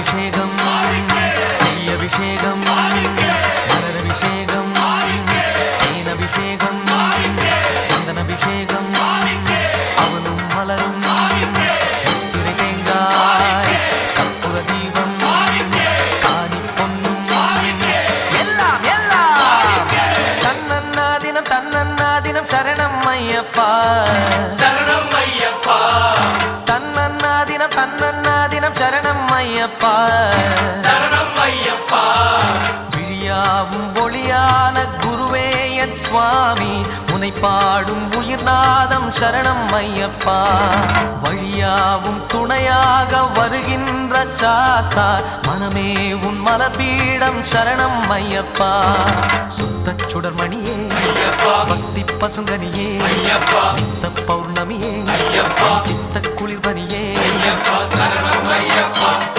பாலபிஷேகம் நெய் அபிஷேகம். மலர் அபிஷேகம் தேன் அபிஷேகம் சந்தன அபிஷேகம் அவனும் மலரும். முத்திரை தேங்காய். கற்பூர தீபம். காணி பொன்னும். எல்லாம் எல்லாம். தன்னன்னா தினம் தன்னன்னா தினம் சரணம் ஐயப்பா. சரணம் ஐயப்பா. தன்னன்னா தினம் தன்னன்னா தினம் சரணம் ஐயப்பா. சரணம் ஐயப்பா. விழியாவும் ஒளியான குருவே என் சுவாமி. உனை பாடும் உயிர்நாதம் சரணம் ஐயப்பா. வழியாவும் துணையாக வருகின்ற சாஸ்தா. மனமே உன் மலபீடம் சரணம் ஐயப்பா. சுத்த சுடர்மணியே பக்தி பசுங்கனியே பௌர்ணமியே சித்த குளிர்பனியே